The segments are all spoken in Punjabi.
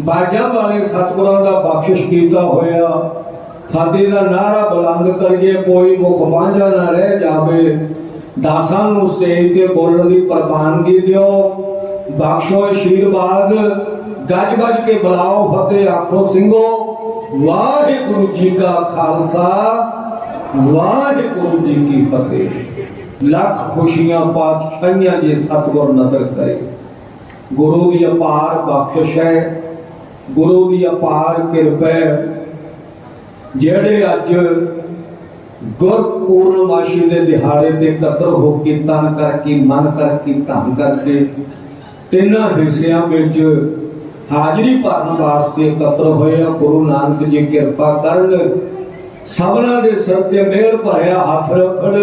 ਬਾਜਾਂ ਵਾਲੇ ਸਤਿਗੁਰਾਂ ਦਾ ਬਖਸ਼ਿਸ਼ ਕੀਤਾ ਹੋਇਆ। ਫਤਿਹ ਦਾ ਨਾਰਾ ਬੁਲੰਦ ਕਰੀਏ, ਕੋਈ ਮੁਖ ਮਾਂਝਾ ਨਾ ਰਹਿ ਜਾਵੇ। ਦਾਸਾਂ ਨੂੰ ਸਟੇਜ ਤੇ ਬੋਲਣ ਦੀ ਪ੍ਰਵਾਨਗੀ ਦਿਓ। ਬਖਸ਼ੋ ਆਸ਼ੀਰਵਾਦ ਗੱਜ ਵੱਜ ਕੇ ਬੁਲਾਓ ਫਤਿਹ, ਆਖੋ ਸਿੰਘੋ, ਵਾਹਿਗੁਰੂ ਜੀ ਕਾ ਖਾਲਸਾ, ਵਾਹਿਗੁਰੂ ਜੀ ਕੀ ਫਤਿਹ। ਲੱਖ ਖੁਸ਼ੀਆਂ ਪਾਤਸ਼ਾਹੀਆਂ ਜੇ ਸਤਿਗੁਰ ਨਦਰ ਕਰੇ। ਗੁਰੂ ਦੀ ਅਪਾਰ ਬਖਸ਼ਿਸ਼ ਹੈ। ਗੁਰੂ ਦੀ ਅਪਾਰ ਕਿਰਪਾ ਜਿਹੜੇ ਅੱਜ ਗੁਰਪੂਰਨਮਾਸ਼ੀ ਦੇ ਦਿਹਾੜੇ ਤੇ ਇਕੱਤਰ ਹੋ ਕੇ ਤਨ ਕਰਕੇ, ਮਨ ਕਰਕੇ, ਧਨ ਕਰਕੇ ਤਿੰਨਾਂ ਹਿੱਸਿਆਂ ਵਿੱਚ ਹਾਜ਼ਰੀ ਭਰਨ ਵਾਸਤੇ ਇਕੱਤਰ ਹੋਏ ਆ। ਗੁਰੂ ਨਾਨਕ ਜੀ ਕਿਰਪਾ ਕਰਨ ਸਭਨਾਂ ਦੇ ਸਿਰ ਤੇ ਮਿਹਰ ਭਰਿਆ ਹੱਥ ਰੱਖਣ।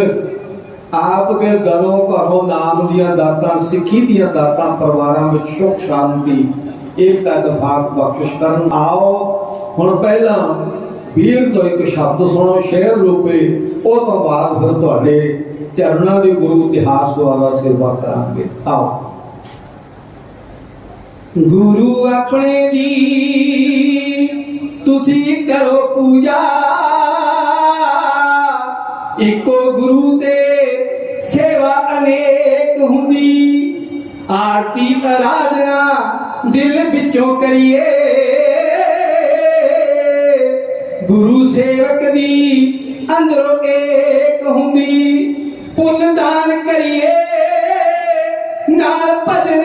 ਆਪ ਦੇ ਦਰੋਂ ਘਰੋਂ ਨਾਮ ਦੀਆਂ ਦਾਤਾਂ, ਸਿੱਖੀ ਦੀਆਂ ਦਾਤਾਂ, ਪਰਿਵਾਰਾਂ ਵਿੱਚ ਸੁਖ ਸ਼ਾਂਤੀ ਏਕਤਾ ਦਫਾਕ ਬਖਸ਼ਿਸ਼ ਕਰਨ। ਆਓ, ਹੁਣ ਪਹਿਲਾਂ ਵੀਰ ਤੋਂ ਇੱਕ ਸ਼ਬਦ ਸੁਣੋ, ਸ਼ੇਰ ਰੂਪੇ, ਉਹ ਤੋਂ ਬਾਅਦ ਫਿਰ ਤੁਹਾਡੇ ਚਰਨਾਂ ਦੀ ਗੁਰੂ ਇਤਿਹਾਸ ਦੁਆਰਾ ਸੇਵਾ ਕਰਾਂਗੇ। ਆਓ। ਗੁਰੂ ਆਪਣੇ ਦੀ, ਤੁਸੀਂ ਕਰੋ ਪੂਜਾ। ਇੱਕੋ ਗੁਰੂ ਤੇ ਸੇਵਾ ਅਨੇਕ ਹੁੰਦੀ। ਆਰਤੀ ਆਰਾਧਨਾ ਦਿਲ ਵਿੱਚੋਂ ਕਰੀਏ। ਗੁਰੂ ਸੇਵਕ ਦੀ ਅੰਦਰੋਂ ਏਕ ਹੁੰਦੀ ਪੁੰਨ ਦਾਨ ਕਰੀਏ, ਨਾਲ ਭਜਨ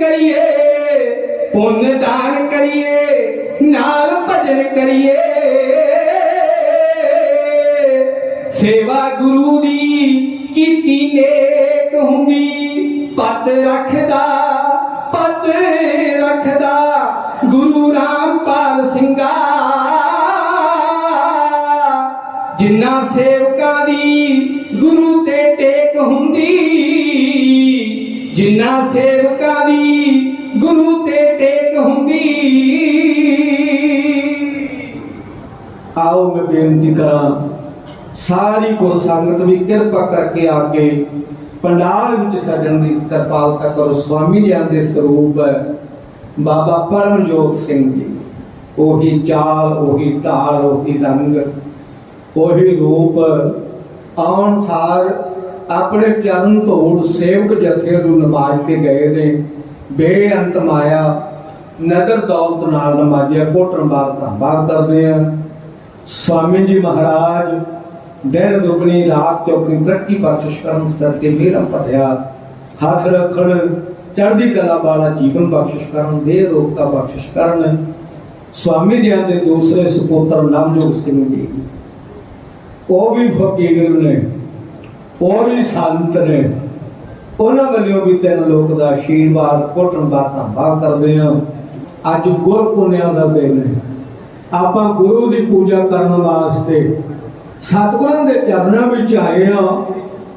ਕਰੀਏ। ਪੁੰਨ ਦਾਨ ਕਰੀਏ, ਨਾਲ ਭਜਨ ਕਰੀਏ। ਸੇਵਾ ਗੁਰੂ ਦੀ ਕੀਤੀ ਨੇਕ ਹੁੰਦੀ, ਪਤ ਰੱਖਦਾ। ਪਤ ਰੱਖਦਾ ਗੁਰੂ ਰਾਮਪਾਲ ਸਿੰਘਾ। ਜਿਨ੍ਹਾਂ ਸੇਵਕਾਂ ਦੀ ਗੁਰੂ ਤੇ ਟੇਕ ਹੁੰਦੀ ਜਿਨ੍ਹਾਂ ਸੇਵਕਾਂ ਦੀ ਗੁਰੂ ਤੇ ਟੇਕ ਹੁੰਦੀ। ਆਓ ਮੈਂ ਬੇਨਤੀ ਕਰਾਂ, ਸਾਰੀ ਗੁਰ ਸੰਗਤ ਵੀ ਕਿਰਪਾ ਕਰਕੇ ਆ ਕੇ ਪੰਡਾਲ ਵਿੱਚ ਸਜਣ ਦੀ ਕਿਰਪਾਲਤਾ ਕਰੋ, ਸਵਾਮੀ ਜੀ ਦੇ ਸਰੂਪ ਬਾਬਾ ਪਰਮਜੋਤ ਸਿੰਘ ਜੀ, ਉਹੀ ਚਾਲ, ਉਹੀ ਢਾਲ, ਉਹੀ ਰੰਗ, ਉਹੀ ਰੂਪ, ਆਉਣ ਸਾਰ ਆਪਣੇ ਚਰਨ ਧੋੜ ਸੇਵਕ ਜਥੇ ਨੂੰ ਨਮਾਜ਼ ਕੇ ਗਏ ਨੇ। ਬੇਅੰਤ ਮਾਇਆ ਨਦਰ ਦੌਲਤ ਨਾਲ ਨਮਾਜ਼ਿਆ ਕੋਟਣ ਬਾਰ ਧੰਨਵਾਦ ਕਰਦੇ ਆ। ਸਵਾਮੀ ਜੀ ਮਹਾਰਾਜ ਦਿਨ ਦੁਗਣੀ ਰਾਤ ਚੌਗਣੀ, ਤਰੱਕੀ ਬਖਸ਼ਿਸ਼ ਕਰਨ ਸਰ ਮੇਰਾ ਭਰਿਆ। ਹੱਥ ਰੱਖਣ, ਚੜ੍ਹਦੀ ਕਲਾ ਵਾਲਾ ਜੀਵਨ ਬਖਸ਼ਿਸ਼ ਕਰਨ ਦੇ ਰੋਗਤਾ ਬਖਸ਼ਿਸ਼ ਕਰਨ। ਸਵਾਮੀ ਜੀ ਦੇ ਦੂਸਰੇ ਸੁਪੁੱਤਰ ਨਵਜੋਤ ਸਿੰਘ ਜੀ। ਉਹ ਵੀ ਫਕੀਰ ਨੇ, ਉਹ ਵੀ ਸੰਤ ਨੇ। ਉਹਨਾਂ ਵੱਲੋਂ ਵੀ ਤਿੰਨ ਲੋਕ ਦਾ ਆਸ਼ੀਰਵਾਦ ਕੋਟਣ ਦਾ ਧੰਨਵਾਦ ਕਰਦੇ ਹਾਂ। ਅੱਜ ਗੁਰਪੁੰਨਿਆਂ ਦਾ ਦਿਨ ਹੈ। ਆਪਾਂ ਗੁਰੂ ਦੀ ਪੂਜਾ ਕਰਨ ਵਾਸਤੇ ਸਤਿਗੁਰਾਂ ਦੇ ਚਰਨਾਂ ਵਿੱਚ ਆਏ ਆ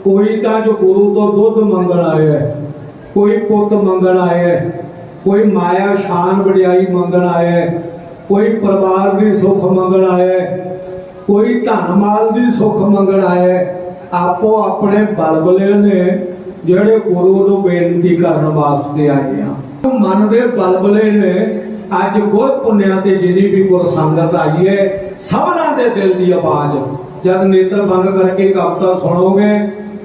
ਕੋਈ ਤਾਂ ਜੋ ਗੁਰੂ ਤੋਂ ਦੁੱਧ ਮੰਗਣ ਆਇਆ ਹੈ, ਕੋਈ ਪੁੱਤ ਮੰਗਣ ਆਇਆ ਹੈ, ਕੋਈ ਮਾਇਆ ਸ਼ਾਨ ਵਡਿਆਈ ਮੰਗਣ ਆਇਆ ਹੈ, ਕੋਈ ਪਰਿਵਾਰ ਦੀ ਸੁੱਖ ਮੰਗਣ ਆਇਆ ਹੈ, ਕੋਈ ਧਨ ਮਾਲ ਦੀ ਸੁੱਖ ਮੰਗਣ ਆਇਆ ਹੈ, ਆਪੋ ਆਪਣੇ ਬਲਬਲੇ ਨੇ ਜਿਹੜੇ ਗੁਰੂ ਨੂੰ ਬੇਨਤੀ ਕਰਨ ਵਾਸਤੇ ਆਏ ਆ ਮਨ ਦੇ ਬਲਬਲੇ ਨੇ ਅੱਜ ਗੁਰ ਪੁੰਨਿਆ ਤੇ ਜਿੰਨੀ ਵੀ ਗੁਰ ਸੰਗਤ ਆਈ ਹੈ, ਸਭਨਾਂ ਦੇ ਦਿਲ ਦੀ ਆਵਾਜ਼ ਜਦ ਨੇਤਰ ਬੰਦ ਕਰਕੇ ਕਵਿਤਾ ਸੁਣੋਗੇ,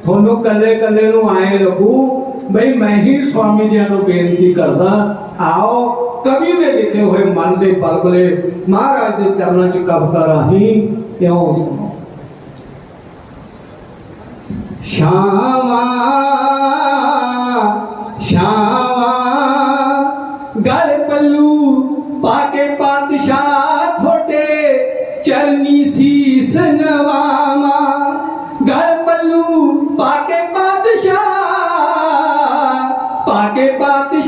ਤੁਹਾਨੂੰ ਕੱਲੇ ਕੱਲੇ ਨੂੰ ਆਏ ਲੱਗੂ, ਬਈ ਮੈਂ ਹੀ ਸਵਾਮੀ ਜੀ ਨੂੰ ਬੇਨਤੀ ਕਰਦਾ, ਆਓ ਕਵੀ ਦੇ ਲਿਖੇ ਹੋਏ ਮਨ ਦੇ ਬਲਬਲੇ ਮਹਾਰਾਜ ਦੇ ਚਰਨਾਂ 'ਚ ਕਵਿਤਾ ਰਾਹੀਂ ਕਿਉਂ ਸੁਣੋ? ਸ਼ਾਵਾ ਪਾ ਕੇ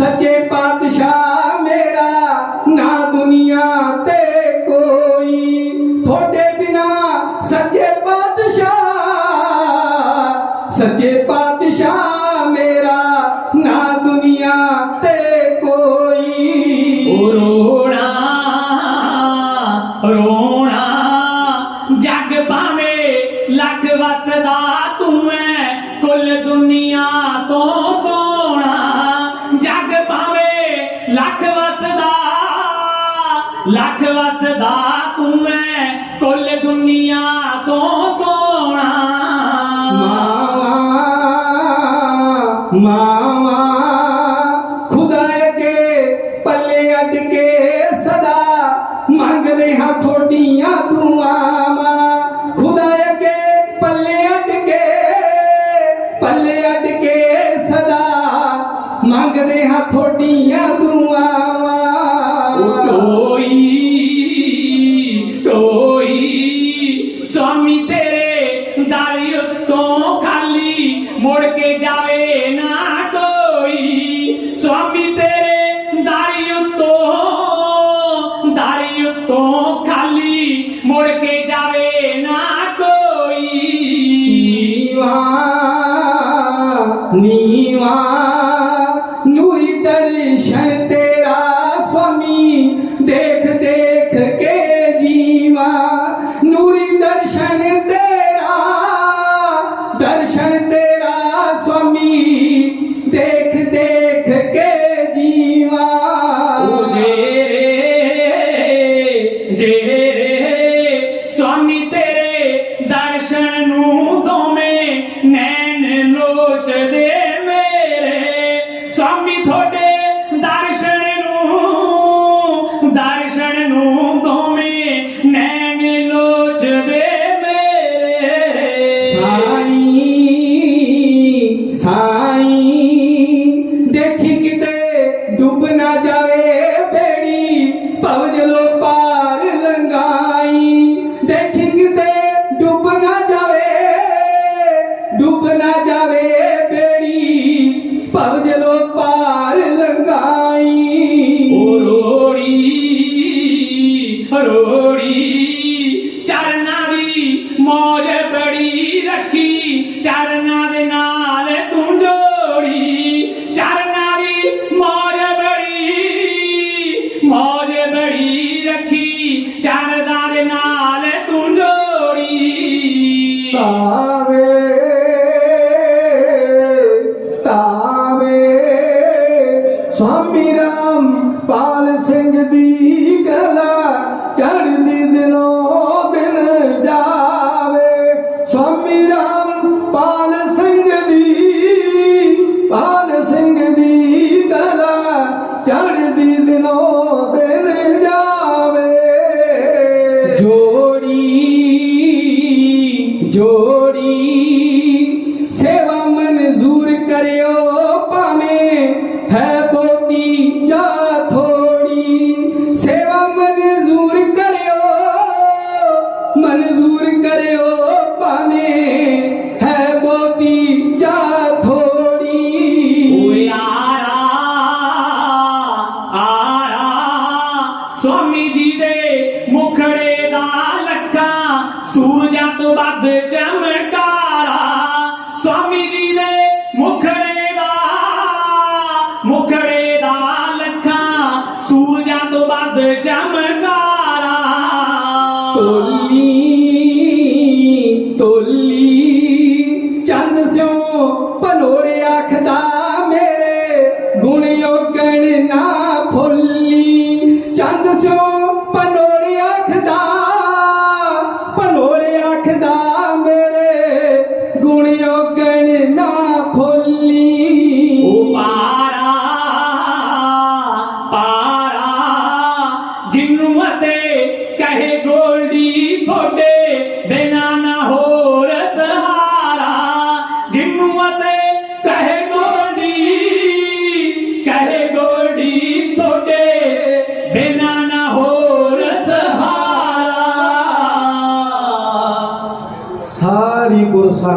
ਸੱਚੇ ਪਾ ਕੁੱਲ ਦੁਨੀਆ ਤੋਂ ਸੋਹਣਾ। ਮਾਵਾ ਮਾਵਾ ਖੁਦਾ ਕੇ ਪੱਲੇ ਅੱਡ ਕੇ ਸਦਾ ਮੰਗਦੇ ਹਾਂ ਥੋਡੀਆਂ ਦੁਆਵਾਂ। ਖੁਦਾ ਕੇ ਪੱਲੇ ਅੱਡ ਕੇ ਪੱਲੇ ਅੱਡ ਕੇ ਸਦਾ ਮੰਗਦੇ ਹਾਂ ਥੋਡੀਆਂ ਦੁਆਵਾਂ। ਓ ਨੂਰੀ ਦਰਸ਼ਨ ਤੇਰਾ ਸੁਆਮੀ ਦੇਖਦੇ ਤੇ ਬੜੀ ਰੱਖੀ ਚੰਨ ਦਾ ਦੇ ਨਾਲ ਤੂੰ ਜੋੜੀ। ਤਾਰੇ ਬੱਬਨੋਰ ਆਖਦਾ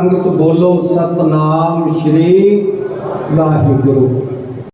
ਸੰਗਤ ਬੋਲੋ ਸਤਨਾਮ ਸ਼੍ਰੀ ਵਾਹਿਗੁਰੂ।